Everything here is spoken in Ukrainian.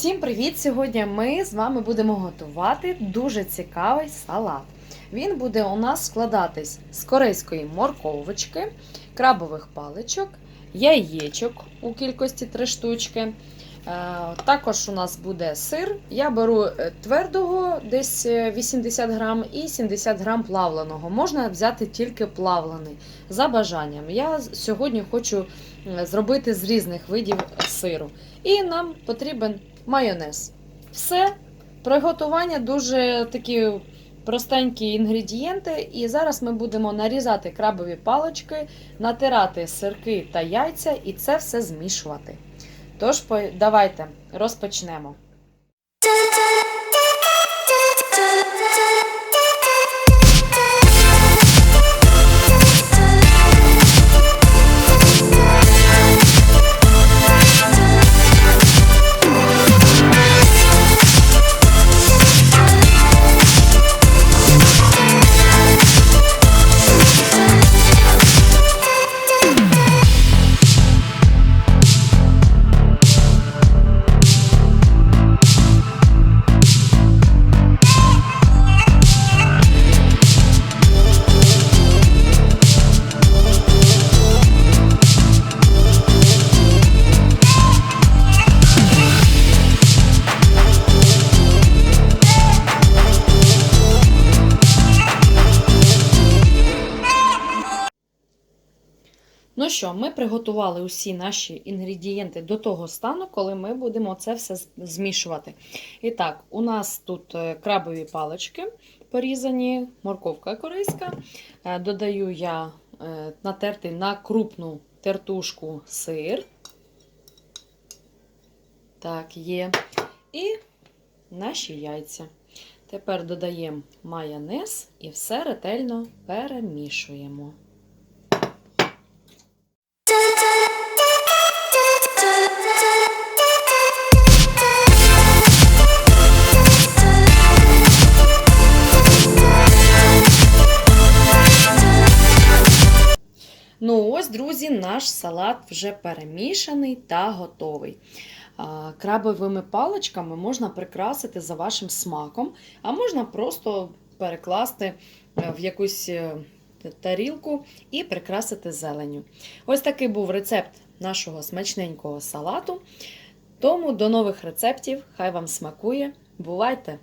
Всім привіт! Сьогодні ми з вами будемо готувати дуже цікавий салат. Він буде у нас складатись з корейської морковочки, крабових паличок, яєчок у кількості 3 штучки. Е, Також у нас буде сир. Я беру е, твердого, десь е, 80 грам, і 70 грам плавленого. Можна взяти тільки плавлений за бажанням. Я сьогодні хочу е, зробити з різних видів сиру. І нам потрібен майонез. Все. Приготування дуже такі простенькі інгредієнти. І зараз ми будемо нарізати крабові палички, натирати сирки та яйця і це все змішувати. Тож, давайте розпочнемо. Ну що, ми приготували усі наші інгредієнти до того стану, коли ми будемо це все змішувати. І так, у нас тут е, крабові палички порізані, морковка корейська. Е, Додаю я е, натертий на крупну тертушку сир. Так, є. І наші яйця. Тепер додаємо майонез і все ретельно перемішуємо. Ну ось, друзі, наш салат вже перемішаний та готовий. Крабовими паличками можна прикрасити за вашим смаком, а можна просто перекласти е, в якусь е, тарілку і прикрасити зеленю. Ось такий був рецепт нашого смачненького салату. Тому до нових рецептів. Хай вам смакує. Бувайте!